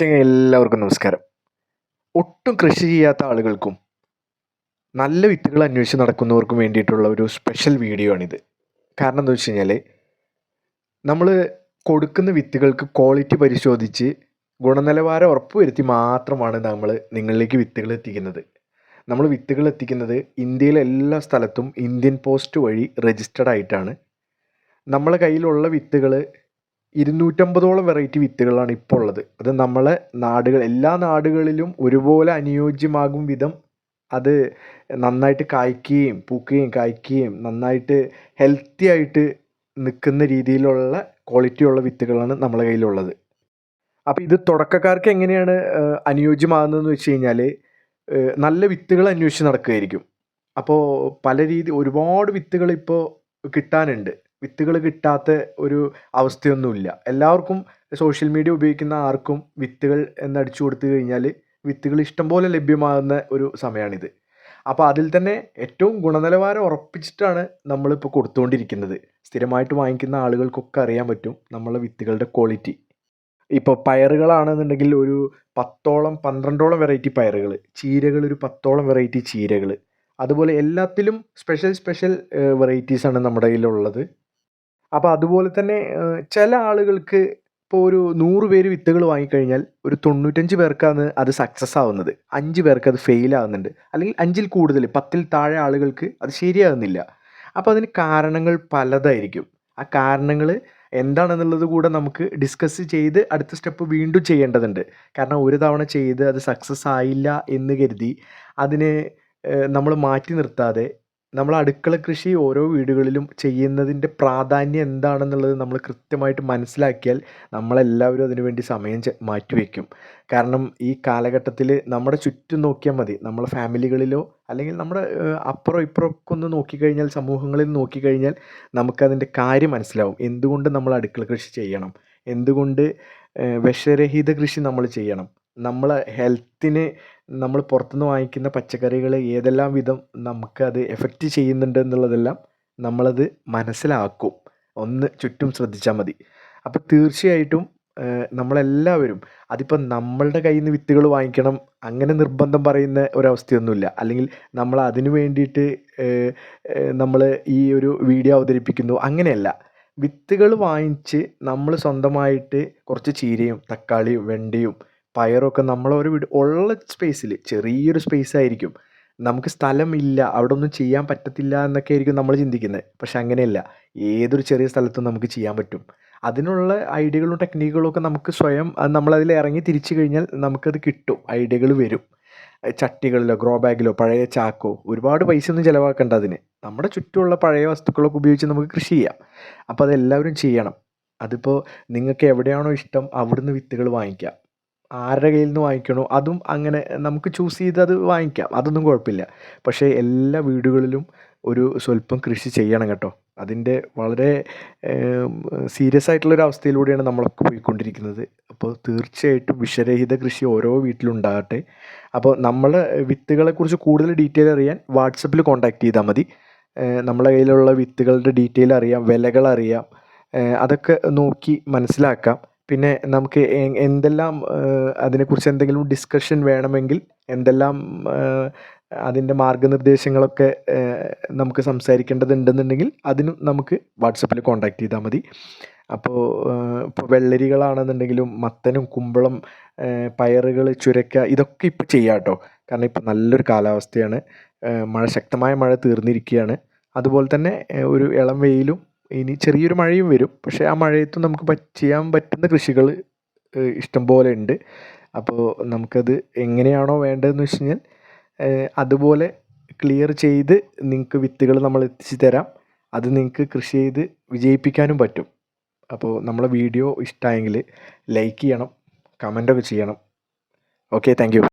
ചങ്ങ എല്ലാവർക്കും നമസ്കാരം. ഒട്ടും കൃഷി ചെയ്യാത്ത ആളുകൾക്കും നല്ല വിത്തുകൾ അന്വേഷിച്ച് നടക്കുന്നവർക്കും വേണ്ടിയിട്ടുള്ള ഒരു സ്പെഷ്യൽ വീഡിയോ ആണിത്. കാരണം എന്താ വെച്ച് കഴിഞ്ഞാൽ നമ്മൾ കൊടുക്കുന്ന വിത്തുകൾക്ക് ക്വാളിറ്റി പരിശോധിച്ച് ഗുണനിലവാരം ഉറപ്പുവരുത്തി മാത്രമാണ് നമ്മൾ നിങ്ങളിലേക്ക് വിത്തുകൾ എത്തിക്കുന്നത്. നമ്മൾ വിത്തുകൾ എത്തിക്കുന്നത് ഇന്ത്യയിലെ എല്ലാ സ്ഥലത്തും ഇന്ത്യൻ പോസ്റ്റ് വഴി രജിസ്റ്റർഡ് ആയിട്ടാണ്. നമ്മളെ കയ്യിലുള്ള വിത്തുകൾ ഇരുന്നൂറ്റമ്പതോളം വെറൈറ്റി വിത്തുകളാണ് ഇപ്പോൾ ഉള്ളത് അത് നമ്മളെ നാടുകൾ എല്ലാ നാടുകളിലും ഒരുപോലെ അനുയോജ്യമാകും വിധം അത് നന്നായിട്ട് കായ്ക്കുകയും പൂക്കുകയും കായ്ക്കുകയും നന്നായിട്ട് ഹെൽത്തി ആയിട്ട് നിൽക്കുന്ന രീതിയിലുള്ള ക്വാളിറ്റിയുള്ള വിത്തുകളാണ് നമ്മളെ കയ്യിലുള്ളത്. അപ്പോൾ ഇത് തുടക്കക്കാർക്ക് എങ്ങനെയാണ് അനുയോജ്യമാകുന്നതെന്ന് വെച്ച് കഴിഞ്ഞാൽ നല്ല വിത്തുകൾ അന്വേഷിച്ച് നടക്കുകയായിരിക്കും. അപ്പോൾ പല രീതി ഒരുപാട് വിത്തുകൾ ഇപ്പോൾ കിട്ടാനുണ്ട്. വിത്തുകൾ കിട്ടാത്ത ഒരു അവസ്ഥയൊന്നുമില്ല. എല്ലാവർക്കും സോഷ്യൽ മീഡിയ ഉപയോഗിക്കുന്ന ആർക്കും വിത്തുകൾ എന്നടിച്ചു കൊടുത്തു കഴിഞ്ഞാൽ വിത്തുകൾ ഇഷ്ടംപോലെ ലഭ്യമാകുന്ന ഒരു സമയമാണിത് അപ്പോൾ അതിൽ തന്നെ ഏറ്റവും ഗുണനിലവാരം ഉറപ്പിച്ചിട്ടാണ് നമ്മളിപ്പോൾ കൊടുത്തുകൊണ്ടിരിക്കുന്നത്. സ്ഥിരമായിട്ട് വാങ്ങിക്കുന്ന ആളുകൾക്കൊക്കെ അറിയാൻ പറ്റും നമ്മളെ വിത്തുകളുടെ ക്വാളിറ്റി ഇപ്പോൾ പയറുകളാണെന്നുണ്ടെങ്കിൽ ഒരു പത്തോളം പന്ത്രണ്ടോളം വെറൈറ്റി പയറുകൾ ചീരകൾ ഒരു പത്തോളം വെറൈറ്റി ചീരകൾ അതുപോലെ എല്ലാത്തിലും സ്പെഷ്യൽ സ്പെഷ്യൽ വെറൈറ്റീസാണ് നമ്മുടെ കയ്യിലുള്ളത്. അപ്പോൾ അതുപോലെ തന്നെ ചില ആളുകൾക്ക് ഇപ്പോൾ ഒരു നൂറ് പേര് വിത്തുകൾ വാങ്ങിക്കഴിഞ്ഞാൽ ഒരു തൊണ്ണൂറ്റഞ്ച് പേർക്കാണ് അത് സക്സസ് ആവുന്നത്. അഞ്ച് പേർക്ക് അത് ഫെയിൽ ആവുന്നുണ്ട്. അല്ലെങ്കിൽ അഞ്ചിൽ കൂടുതൽ പത്തിൽ താഴെ ആളുകൾക്ക് അത് ശരിയാകുന്നില്ല അപ്പോൾ അതിന് കാരണങ്ങൾ പലതായിരിക്കും. ആ കാരണങ്ങൾ എന്താണെന്നുള്ളത് കൂടെ നമുക്ക് ഡിസ്കസ് ചെയ്ത് അടുത്ത സ്റ്റെപ്പ് വീണ്ടും ചെയ്യേണ്ടതുണ്ട്. കാരണം ഒരു തവണ ചെയ്ത് അത് സക്സസ് ആയില്ല എന്ന് കരുതി അതിനെ നമ്മൾ മാറ്റി നിർത്താതെ നമ്മൾ അടുക്കള കൃഷി ഓരോ വീടുകളിലും ചെയ്യുന്നതിന്റെ പ്രാധാന്യം എന്താണെന്നുള്ളത് നമ്മൾ കൃത്യമായിട്ട് മനസ്സിലാക്കിയാൽ നമ്മളെല്ലാവരും അതിനുവേണ്ടി സമയം മാറ്റിവെക്കും കാരണം ഈ കാലഘട്ടത്തിൽ നമ്മുടെ ചുറ്റും നോക്കിയാൽ മതി. നമ്മളെ ഫാമിലികളിലോ അല്ലെങ്കിൽ നമ്മുടെ അപ്പുറം ഇപ്പുറമൊക്കെ ഒന്ന് നോക്കിക്കഴിഞ്ഞാൽ സമൂഹങ്ങളിൽ നോക്കിക്കഴിഞ്ഞാൽ നമുക്കതിന്റെ കാര്യം മനസ്സിലാവും. എന്തുകൊണ്ട് നമ്മൾ അടുക്കള കൃഷി ചെയ്യണം? എന്തുകൊണ്ട് വിഷരഹിത കൃഷി നമ്മൾ ചെയ്യണം? നമ്മളെ ഹെൽത്തിന് നമ്മൾ പുറത്തുനിന്ന് വാങ്ങിക്കുന്ന പച്ചക്കറികൾ ഏതെല്ലാം വിധം നമുക്കത് എഫക്റ്റ് ചെയ്യുന്നുണ്ട് എന്നുള്ളതെല്ലാം നമ്മളത് മനസ്സിലാക്കും. ഒന്ന് ചുറ്റും ശ്രദ്ധിച്ചാൽ മതി. അപ്പോൾ തീർച്ചയായിട്ടും നമ്മളെല്ലാവരും അതിപ്പോൾ നമ്മളുടെ കയ്യിൽ നിന്ന് വിത്തുകൾ വാങ്ങിക്കണം അങ്ങനെ നിർബന്ധം പറയുന്ന ഒരവസ്ഥയൊന്നുമില്ല. അല്ലെങ്കിൽ നമ്മൾ അതിന് വേണ്ടിയിട്ട് നമ്മൾ ഈ ഒരു വീഡിയോ അവതരിപ്പിക്കുന്നു. അങ്ങനെയല്ല. വിത്തുകൾ വാങ്ങിച്ച് നമ്മൾ സ്വന്തമായിട്ട് കുറച്ച് ചീരയും തക്കാളിയും വെണ്ടയും പയറൊക്കെ നമ്മളൊരു വീട് ഉള്ള സ്പേസിൽ ചെറിയൊരു സ്പേസ് ആയിരിക്കും. നമുക്ക് സ്ഥലമില്ല അവിടെ ഒന്നും ചെയ്യാൻ പറ്റത്തില്ല എന്നൊക്കെ ആയിരിക്കും നമ്മൾ ചിന്തിക്കുന്നത് പക്ഷെ അങ്ങനെയല്ല. ഏതൊരു ചെറിയ സ്ഥലത്തും നമുക്ക് ചെയ്യാൻ പറ്റും. അതിനുള്ള ഐഡിയകളും ടെക്നിക്കുകളും ഒക്കെ നമുക്ക് സ്വയം നമ്മളതിൽ ഇറങ്ങി തിരിച്ചു കഴിഞ്ഞാൽ നമുക്കത് കിട്ടും. ഐഡിയകൾ വരും. ചട്ടികളിലോ ഗ്രോ ബാഗിലോ പഴയ ചാക്കോ ഒരുപാട് പൈസ ഒന്നും ചിലവാക്കേണ്ട അതിന്. നമ്മുടെ ചുറ്റുമുള്ള പഴയ വസ്തുക്കളൊക്കെ ഉപയോഗിച്ച് നമുക്ക് കൃഷി ചെയ്യാം. അപ്പോൾ അതെല്ലാവരും ചെയ്യണം. അതിപ്പോൾ നിങ്ങൾക്ക് എവിടെയാണോ ഇഷ്ടം അവിടുന്ന് വിത്തുകൾ വാങ്ങിക്കാം. ആരുടെ കയ്യിൽ നിന്ന് വാങ്ങിക്കണോ അതും അങ്ങനെ നമുക്ക് ചൂസ് ചെയ്ത് അത് വാങ്ങിക്കാം. അതൊന്നും കുഴപ്പമില്ല. പക്ഷേ എല്ലാ വീടുകളിലും ഒരു സ്വല്പം കൃഷി ചെയ്യണം കേട്ടോ. അതിന്റെ വളരെ സീരിയസ് ആയിട്ടുള്ളൊരു അവസ്ഥയിലൂടെയാണ് നമ്മളൊക്കെ പോയിക്കൊണ്ടിരിക്കുന്നത്. അപ്പോൾ തീർച്ചയായിട്ടും വിഷരഹിത കൃഷി ഓരോ വീട്ടിലും ഉണ്ടാകട്ടെ. അപ്പോൾ നമ്മൾ വിത്തുകളെക്കുറിച്ച് കൂടുതൽ ഡീറ്റെയിൽ അറിയാൻ വാട്സപ്പിൽ കോൺടാക്ട് ചെയ്താൽ മതി. നമ്മളെ കയ്യിലുള്ള വിത്തുകളുടെ ഡീറ്റെയിൽ അറിയാം വിലകൾ അറിയാം. അതൊക്കെ നോക്കി മനസ്സിലാക്കാം. പിന്നെ നമുക്ക് എന്തെല്ലാം അതിനെക്കുറിച്ച് എന്തെങ്കിലും ഡിസ്കഷൻ വേണമെങ്കിൽ എന്തെല്ലാം അതിന്റെ മാർഗനിർദ്ദേശങ്ങളൊക്കെ നമുക്ക് സംസാരിക്കേണ്ടതുണ്ടെന്നുണ്ടെങ്കിൽ അതിനും നമുക്ക് വാട്സപ്പിൽ കോൺടാക്ട് ചെയ്താൽ മതി. അപ്പോൾ ഇപ്പോൾ വെള്ളരികളാണെന്നുണ്ടെങ്കിലും മത്തനും കുമ്പളം പയറുകൾ ചുരക്ക ഇതൊക്കെ ഇപ്പോൾ ചെയ്യാം കേട്ടോ. കാരണം ഇപ്പോൾ നല്ലൊരു കാലാവസ്ഥയാണ്. മഴ ശക്തമായ മഴ തീർന്നിരിക്കുകയാണ്. അതുപോലെ തന്നെ ഒരു ഇളം വെയിലും ഇനി ചെറിയൊരു മഴയും വരും. പക്ഷേ ആ മഴയത്തും നമുക്ക് ചെയ്യാൻ പറ്റുന്ന കൃഷികൾ ഇഷ്ടംപോലെ ഉണ്ട്. അപ്പോൾ നമുക്കത് എങ്ങനെയാണോ വേണ്ടതെന്ന് വെച്ച് കഴിഞ്ഞാൽ അതുപോലെ ക്ലിയർ ചെയ്ത് നിങ്ങൾക്ക് വിത്തുകൾ നമ്മൾ എത്തിച്ചു തരാം. അത് നിങ്ങൾക്ക് കൃഷി ചെയ്ത് വിജയിപ്പിക്കാനും പറ്റും. അപ്പോൾ നമ്മളെ വീഡിയോ ഇഷ്ടമായെങ്കിൽ ലൈക്ക് ചെയ്യണം കമന്റൊക്കെ ചെയ്യണം. Okay thank